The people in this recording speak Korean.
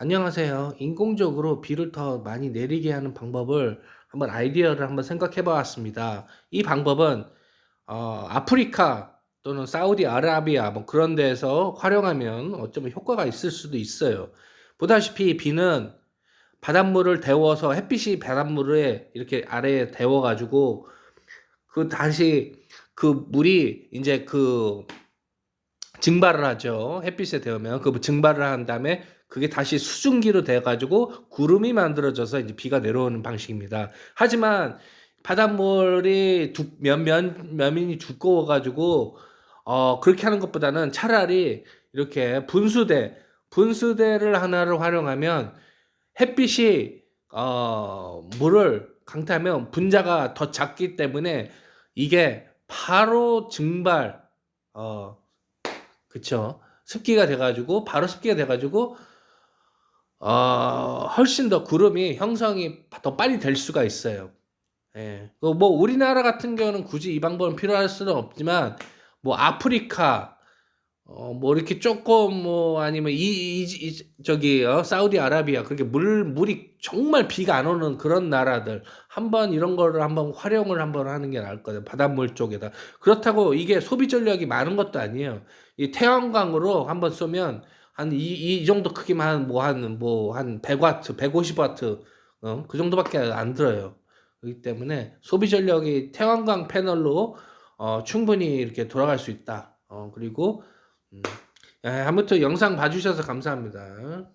안녕하세요. 인공적으로 비를 더 많이 내리게 하는 방법을 한번 아이디어를 한번 생각해 보았습니다. 이 방법은 어, 아프리카 또는 사우디아라비아 뭐 그런 데서 활용하면 어쩌면 효과가 있을 수도 있어요. 보다시피 비는 바닷물을 데워서 햇빛이 바닷물에 이렇게 아래에 데워 가지고 그 다시 그 물이 이제 그 증발을 하죠. 햇빛에 데우면 그 증발을 한 다음에 그게 다시 수증기로 돼 가지고 구름이 만들어져서 이제 비가 내려오는 방식입니다. 하지만 바닷물이 두, 면, 면, 면이 두꺼워 가지고 어, 그렇게 하는 것보다는 차라리 이렇게 분수대, 분수대를 하나를 활용하면 햇빛이 어, 물을 강타하면 분자가 더 작기 때문에 이게 바로 증발 어, 그쵸. 습기가 돼가지고, 바로 습기가 돼가지고, 어, 훨씬 더 구름이 형성이 더 빨리 될 수가 있어요. 예. 그뭐 우리나라 같은 경우는 굳이 이 방법은 필요할 수는 없지만, 뭐 아프리카, 어, 뭐 이렇게 조금 뭐 아니면 이, 이, 이 저기 어, 사우디아라비아 그렇게 물 물이 정말 비가 안 오는 그런 나라들 한번 이런 거를 한번 활용을 한번 하는 게 나을 거예요. 바닷물 쪽에다. 그렇다고 이게 소비 전력이 많은 것도 아니에요. 이 태양광으로 한번 쏘면 한 이 이 정도 크기만 뭐 한 뭐 한 100와트, 150와트 어, 그 정도밖에 안 들어요. 그렇기 때문에 소비 전력이 태양광 패널로 어, 충분히 이렇게 돌아갈 수 있다. 어, 그리고 음, 예, 아무튼 영상 봐주셔서 감사합니다.